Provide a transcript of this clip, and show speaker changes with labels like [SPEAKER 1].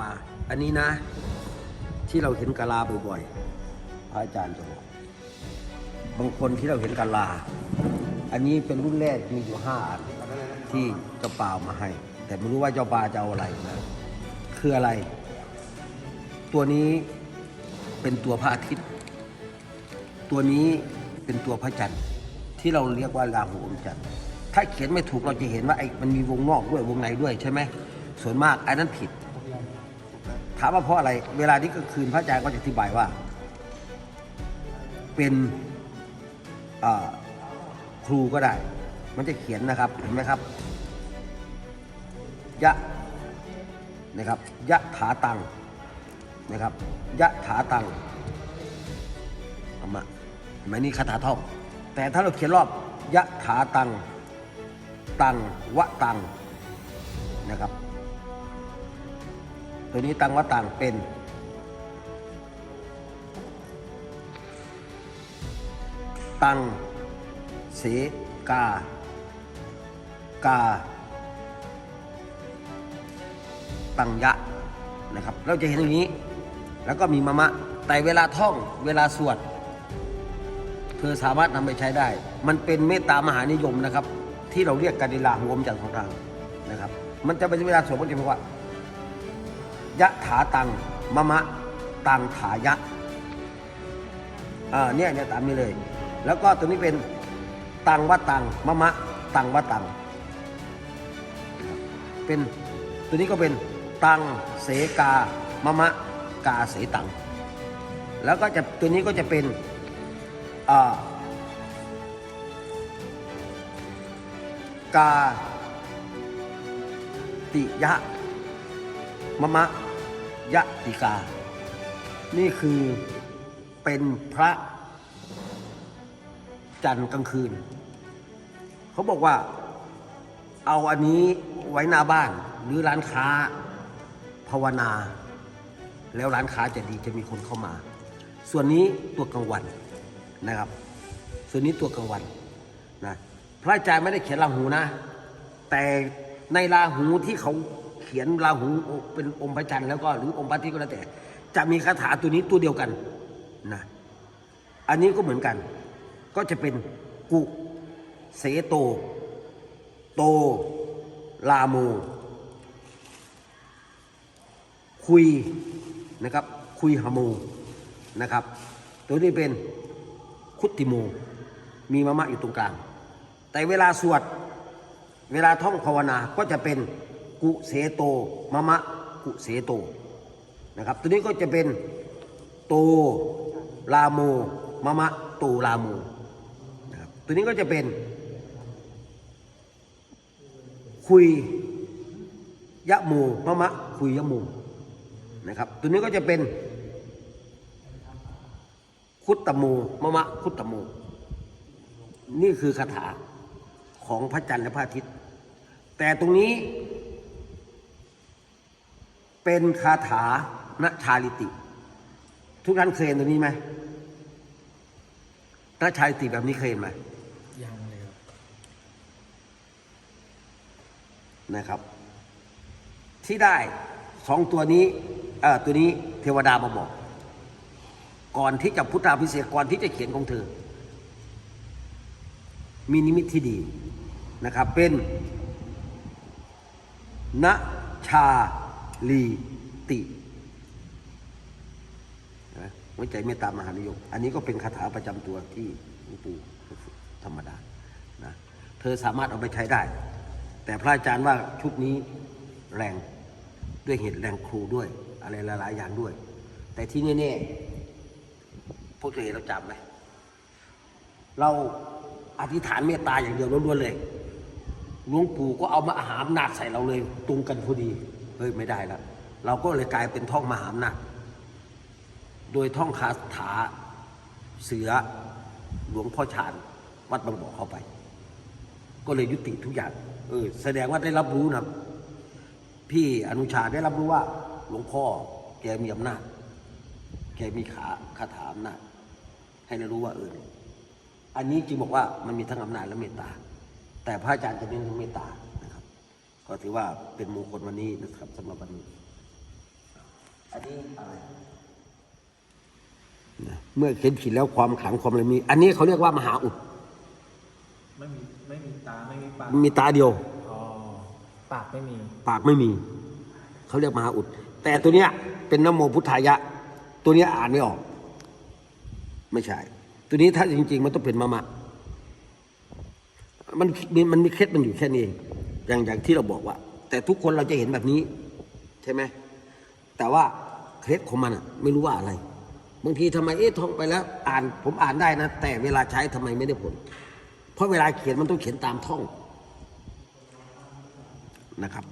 [SPEAKER 1] ป่า อันนี้นะ ที่เราเห็นกะลาบ่อยๆพระอาจารย์จะบอกบางคนที่เราเห็นกะลา อันนี้เป็นรุ่นแรกมีอยู่ห้าอันที่เจ้าป่ามาให้ แต่ไม่รู้ว่าเจ้าป่าจะเอาอะไรนะ คืออะไร ตัวนี้เป็นตัวพระอาทิตย์ ตัวนี้เป็นตัวพระจันทร์ที่เราเรียกว่าราหูอมจันทร์ถ้าเขียนไม่ถูกเราจะเห็นว่าไอ้มันมีวงนอกด้วยวงในด้วยใช่ไหมส่วนมากอันนั้นผิดามว่าเพราะอะไร เวลานี้ก็คืนพระอาจารย์ก็จะอธิบายว่า เป็นครูก็ได้ มันจะเขียนนะครับ เห็นไหมครับ ยะ นะครับ ยะถาตัง นะครับ ยะถาตังเอามาเห็นไหมนี่คาถาท่อง แต่ถ้าเราเขียนรอบ ยะถาตัง ตัง วะตัง นะครับ ตัวนี้ตังวะตังเป็น ตังเสกา กา ตังยะนะครับ เราจะเห็นอย่างนี้ แล้วก็มีมะมะ แต่เวลาท่องเวลาสวด เธอสามารถนำไปใช้ได้ มันเป็นเมตตามหานิยมนะครับ ที่เราเรียกกันในลาหัวมจากของทางนะครับ มันจะเป็นเวลาสวดมันจะบอกว่า ยะถาตังมะมะตังถายะอ่าเนี่ยเนี่ยตามนี้เลย แล้วก็ตัวนี้เป็นตังวะตังมะมะตังวะตังเป็นตัวนี้ก็เป็นตังเสกามะมะกาเสตังแล้วก็จะตัวนี้ก็จะเป็นกาติยะมะมะ ยะติกา นี่คือเป็นพระจันทร์กลางคืน เขาบอกว่าเอาอันนี้ไว้หน้าบ้านหรือร้านค้าภาวนา แล้วร้านค้าจะดีจะมีคนเข้ามา ส่วนนี้ตัวกลางวันนะครับ ส่วนนี้ตัวกลางวันนะพระอาจารย์ไม่ได้เขียนราหูนะ แต่ในราหูที่เขา เขียนราหูเป็นองค์พระจันทร์แล้วก็หรือองค์พระอาทิตย์ก็แล้วแต่ จะมีคาถาตัวนี้ตัวเดียวกันนะอันนี้ก็เหมือนกัน ก็จะเป็นกุเสโต โต ลาโมคุยนะครับคุยหโมนะครับ ตัวนี้เป็นคุตติโม มีมะมะอยู่ตรงกลาง แต่เวลาสวดเวลาท่องภาวนาก็จะเป็น กุเสโตมะมะกุเสโตนะครับ ตัวนี้ก็จะเป็นโตลาโมมะมะโตลาโมนะครับตัวนี้ก็จะเป็น คุยยะโมมะมะคุยยะโมนะครับ ตัวนี้ก็จะเป็น คุตตะโมมะมะคุตตะโมนี่คือคาถาของพระจันทร์และพระอาทิตย์ แต่ตรงนี้ เป็นคาถาณชาลิติ ทุกท่านเคยเห็นตัวนี้ไหมณชาลิติแบบนี้เคยเห็นไหม
[SPEAKER 2] ยังเลยครับ
[SPEAKER 1] นะครับ ที่ได้สองตัวนี้เอ่อตัวนี้เทวดามาบอก ก่อนที่จะพุทธาพิเศษกก่อนที่จะเขียนของเธอ มีนิมิตที่ดีนะครับ เป็นณชา ลีตินะหัวใจเมตตามหานิยม อันนี้ก็เป็นคาถาประจำตัวที่หลวงปู่ธรรมดานะเธอสามารถเอาไปใช้ได้ แต่พระอาจารย์ว่าชุดนี้แรงด้วยเหตุแรงครูด้วย อะไรหลายๆอย่างด้วย แต่ที่แน่ๆพวกเธอเห็นเราจำไหมเราอธิษฐานเมตตาอย่างเดียวล้วนๆเลยหลวงปู่ก็เอามาอาหารหนักใส่เราเลยตรงกันพอดี เฮ้ยไม่ได้แล้วเราก็เลยกลายเป็นท่องมหาอำนาจโดยท่องคาถาเสือหลวงพ่อชาญวัดบางบ่อเข้าไป ก็เลยยุติทุกอย่าง เออ แสดงว่าได้รับรู้นะพี่อนุชาได้รับรู้ว่า หลวงพ่อแกมีอำนาจ แกมีขาคาถาอำนาจให้ได้รู้ว่าเอออันนี้จึงบอกว่ามันมีทั้งอำนาจและเมตตา แต่พระอาจารย์จะเน้นเมตตา ก็ถือว่าเป็นมงคลวันนี้นะครับสำหรับวันนี้อันนี้อะไรนะเมื่อเข็นผิดแล้วความขลังความอะไรมี อันนี้เขาเรียกว่ามหาอุด
[SPEAKER 2] ไม่มีไม่มีตาไม่มีปาก
[SPEAKER 1] มีตาเดียว
[SPEAKER 2] อ๋อปากไม่มี
[SPEAKER 1] ปากไม่มี เขาเรียกมหาอุด แต่ตัวเนี้ยเป็นนโมพุทธายะ ตัวเนี้ยอ่านไม่ออก ไม่ใช่ ตัวนี้ถ้าจริง ๆ มันต้องเป็นมะมะมันมีมันมีเคล็ดมันอยู่แค่นี้เอย่างอย่างที่เราบอกว่า แต่ทุกคนเราจะเห็นแบบนี้ ใช่ไหมแต่ว่าเคล็ดของมันอะไม่รู้ว่าอะไรบางทีทำไมเอ๊ะท่องไปแล้ว อ่านผมอ่านได้นะ แต่เวลาใช้ทำไมไม่ได้ผล เพราะเวลาเขียนมันต้องเขียนตามท่องนะครับ